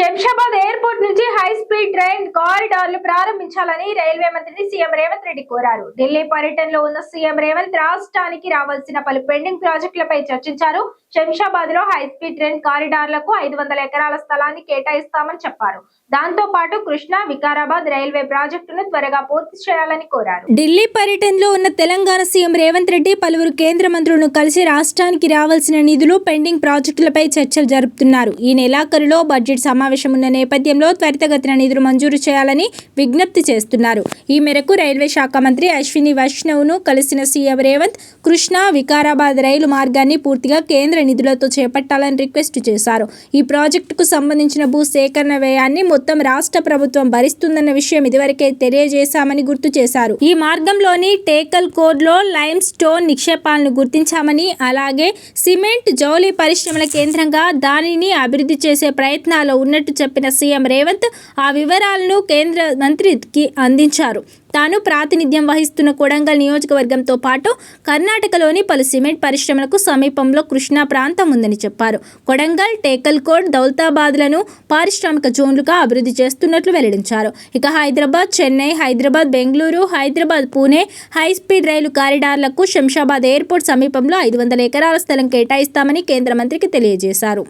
Shamshabad airport నుంచి high speed train కారిడార్లు ప్రారంభించాలని రైల్వే మంత్రిని సీఎం రేవంత్ రెడ్డి కోరారు. ఢిల్లీ పర్యటనలో ఉన్న సీఎం రేవంత్ రాష్ట్రానికి రావాల్సిన పలు పెండింగ్ ప్రాజెక్టులపై చర్చించారు. శంషాబాద్లో హై స్పీడ్ ట్రైన్ కారిడార్లకు ఐదు వందల ఎకరాల స్థలాన్ని కేటాయిస్తామని చెప్పారు. దాంతో పాటు కృష్ణా వికారాబాద్ రైల్వే ప్రాజెక్టును త్వరగా పూర్తి చేయాలని కోరారు. ఢిల్లీ పర్యటనలో ఉన్న తెలంగాణ సీఎం రేవంత్ రెడ్డి పలువురు కేంద్ర మంత్రులను కలిసి రాష్ట్రానికి రావాల్సిన నిధులు పెండింగ్ ప్రాజెక్టులపై చర్చలు జరుపుతున్నారు. ఈ నెలాఖరులో బడ్జెట్ సమావేశం ఉన్న నేపథ్యంలో త్వరితగతిన నిధులు మంజూరు చేయాలని విజ్ఞప్తి చేస్తున్నారు. ఈ మేరకు రైల్వే శాఖ మంత్రి అశ్విని వైష్ణవ్ను కలిసిన సీఎం రేవంత్ కృష్ణా వికారాబాద్ రైలు మార్గాన్ని పూర్తిగా కేంద్ర నిధులతో చేపట్టాలని రిక్వెస్ట్ చేశారు. ఈ ప్రాజెక్టుకు సంబంధించిన భూ సేకరణ వ్యయాన్ని మొత్తం రాష్ట్ర ప్రభుత్వం భరిస్తుందన్న విషయం ఇదివరకే తెలియజేశామని గుర్తు చేశారు. ఈ మార్గంలోని టేకల్ కోడ్లో లైమ్ స్టోన్ నిక్షేపాలను గుర్తించామని అలాగే సిమెంట్ జౌలి పరిశ్రమల కేంద్రంగా దానిని అభివృద్ధి చేసే ప్రయత్నాలు ఉన్నట్టు చెప్పిన సీఎం రేవంత్ ఆ వివరాలను కేంద్ర మంత్రికి అందించారు. తాను ప్రాతినిధ్యం వహిస్తున్న కొడంగల్ నియోజకవర్గంతో పాటు కర్ణాటకలోని పలు సిమెంట్ పరిశ్రమలకు సమీపంలో కృష్ణా ప్రాంతం ఉందని చెప్పారు. కొడంగల్ టేకల్కోట్ దౌలతాబాద్లను పారిశ్రామిక జోన్లుగా అభివృద్ధి చేస్తున్నట్లు వెల్లడించారు. ఇక Hyderabad Chennai Hyderabad Bengaluru Hyderabad Pune high speed rail కారిడార్లకు Shamshabad airport సమీపంలో ఐదు వందల ఎకరాల స్థలం కేటాయిస్తామని కేంద్ర మంత్రికి తెలియజేశారు.